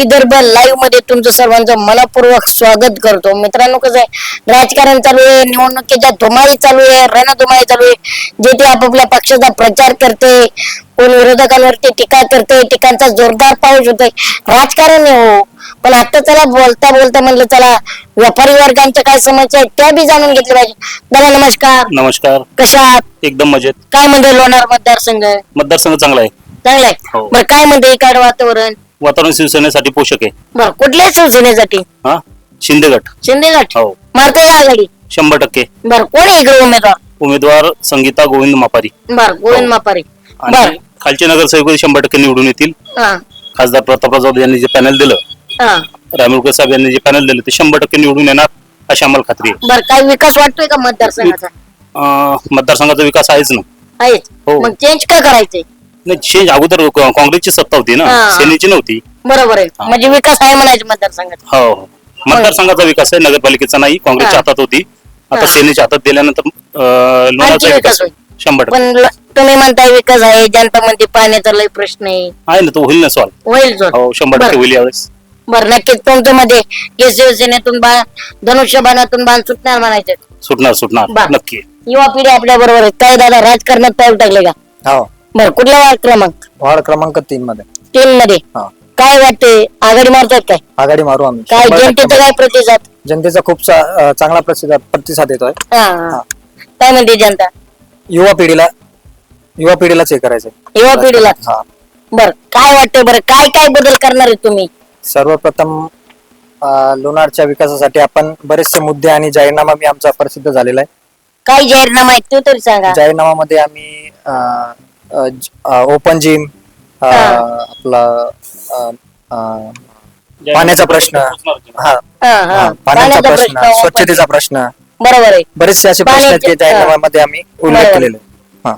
विदर्भ लाईव्हमध्ये तुमचं सर्वांचं मनपूर्वक स्वागत करतो. मित्रांनो कसं आहे राजकारण चालू आहे निवडणुकीच्या धुमाळी चालू आहे रणधुमाळी चालू आहे. जे ते आपापल्या पक्षाचा प्रचार करते कोण विरोधकांवरती टीका करते टीकांचा जोरदार पाऊस होतोय. राजकारण आहे हो पण आता चला बोलता बोलता म्हणलं चला व्यापारी वर्गांच्या काय समस्या आहेत त्या बी जाणून घेतल्या पाहिजे. दादा नमस्कार. नमस्कार. कशा आहात? एकदम मजेत. काय म्हणते लोणार मतदारसंघ? मतदारसंघ चांगला आहे. चांगलं आहे. हो. बरं काय म्हणते इकडे वातावरण? वातावरण शिवसेनेसाठी पोषक आहे. बरं कुठल्या शिवसेनेसाठी? हा? शिंदे गट. शिंदे गट? हो. मारते का आघाडी. शंभर टक्के. बर कोण आहे इकडे उमेदवार? उमेदवार संगीता गोविंद मापारी. बर गोविंद हो. मापारी. बर. आणि खालचे नगरसेवक शंभर टक्के निवडून येतील. हा. खासदार प्रतापराव जाधव यांनी जे पॅनल दिलं हा. रामुळकर साहेब यांनी जे पॅनल दिलं ते शंभर टक्के निवडून येणार अशी आम्हाला खात्री आहे. बर काय विकास वाटतोय का मतदारसंघाचा? अं, मतदारसंघाचा विकास आहेच ना. आहेच हो. मग चेंज का करायचंय? नाही चेंज अगोदर क- काँग्रेसची सत्ता होती ना हा. सेनेची नव्हती. बरोबर आहे. म्हणजे विकास आहे म्हणायचं मतदारसंघात. हो हो. मतदारसंघाचा विकास आहे नगरपालिकेचा नाही काँग्रेसच्या. हातात होती. आता हा. सेनेच्या हातात दिल्यानंतर अं, आणखी विकास. शंभर टक्के. पण ल- तुम्ही म्हणताय विकास आहे जनता म्हणते पाण्याचा लय प्रश्न आहे. आहे ना तो होईल ना सॉल्व होईल हो शंभर टक्के बरं. होईल यावेळेस. बर नक्कीच तुमच्या मध्ये या शिवसेनेतून बा धनुष्यबाणातून बाण सुटणार म्हणायचं. सुटणार सुटणार. बरं. नक्की. युवा पिढी आपल्या बरोबर आहे. काय दादा राजकारणात पाऊल टाकले का? हो. बर कुठला वार्ड क्रमांक? वार्ड क्रमांक तीन मध्ये. तीन मध्ये? हा. काय वाटते आघाडी मारतात काय? आघाडी मारू आम्ही. काय शंभर टक्के जनतेचा काय प्रतिसाद? जनतेचा खूप चा- अं, चांगला प्रतिसाद प्रतिसाद येतोय. हा, हा. काय म्हणते जनता? युवा पिढीला युवा पिढीलाच हे करायचंय. युवा पिढीला? हा. बर काय वाटतंय बरं काय काय बदल करणार आहे तुम्ही? सर्वप्रथम अं, लोणारच्या विकासासाठी आपण बरेचसे मुद्दे आणि जाहीरनामा मी आमचा प्रसिद्ध झालेला आहे. काय जाहीरनामा आहे तो तरी सांगा. जाहीरनामामध्ये आम्ही ओपन जिम. आपला अं, अं, पाण्याचा प्रश्न हा हा, हा. हा, पाण्याचा प्रश्न स्वच्छतेचा प्रश्न बरोबर आहे बरेचसे असे प्रश्न आहेत की पाण्याचे- आम्ही उल्लेख बरोबर. केलेले. हा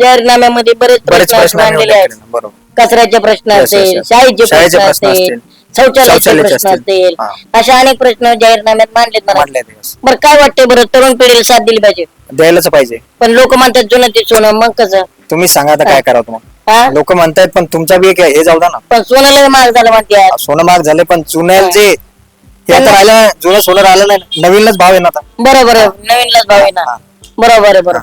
जाहीरनाम्यामध्ये बरेच बरेच प्रश्न प्रश्न आम्ही मांडलेले उल्लेख आहेत केलेले. बरोबर कचऱ्याचे प्रश्न Yes, yes. शाळेचे शाळेचे प्रश्न प्रश्न असतील. शौचालयाचे शौचालयाचे प्रश्न असतील. असतील. हा. अशा अनेक प्रश्न जाहीरनाम्यात मांडलेत मला मांडले yes. बरं काय वाटतंय बरं? तरुण पिढीला साथ दिली पाहिजे. द्यायलाच पाहिजे. पण लोक म्हणतात जुनं ते सोनं मग कसं? तुम्ही सांगा आता काय करावं तुम्हाला. हा? लोक म्हणतायत पण तुमच्या बी एक हे जाऊ द्या ना. पण सोनं लय महाग झालं म्हणते सोनं महाग झाले पण जुन्या. जे हे आता राहिलं जुनं सोनं राहिलं नाही नवीनच भाव आता. बरोबर आहे नवीनलाच भाव आहे ना. बरोबर आहे बरोबर.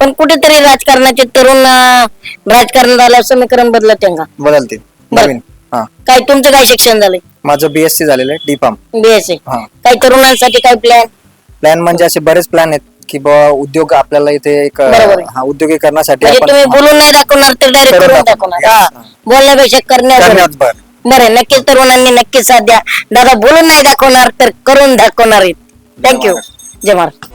पण कुठेतरी राजकारणाचे तरुण अं, राजकारणात आलं समीकरण बदलत त्यांना बदलते. नवीन. काय तुमचं काय शिक्षण झालंय? माझं बीएससी झालेलं आहे डी फार्म बीएससी हा. काही तरुणांसाठी काय प्लॅन प्लॅन म्हणजे असे बरेच प्लॅन आहेत की बुवा उद्योग आपल्याला इथे एक बरोबर आहे. हा उद्योगीकरणासाठी म्हणजे तुम्ही आपण बोलून नाही दाखवणार तर डायरेक्ट करून करून दाखवणार. दाखवणार हा. बोलण्यापेक्षा करण्यात करण्यात भर. बरं नक्कीच तरुणांनी नक्कीच साथ द्या. दादा बोलून नाही दाखवणार तर करून दाखवणार थँक्यू जय महाराज.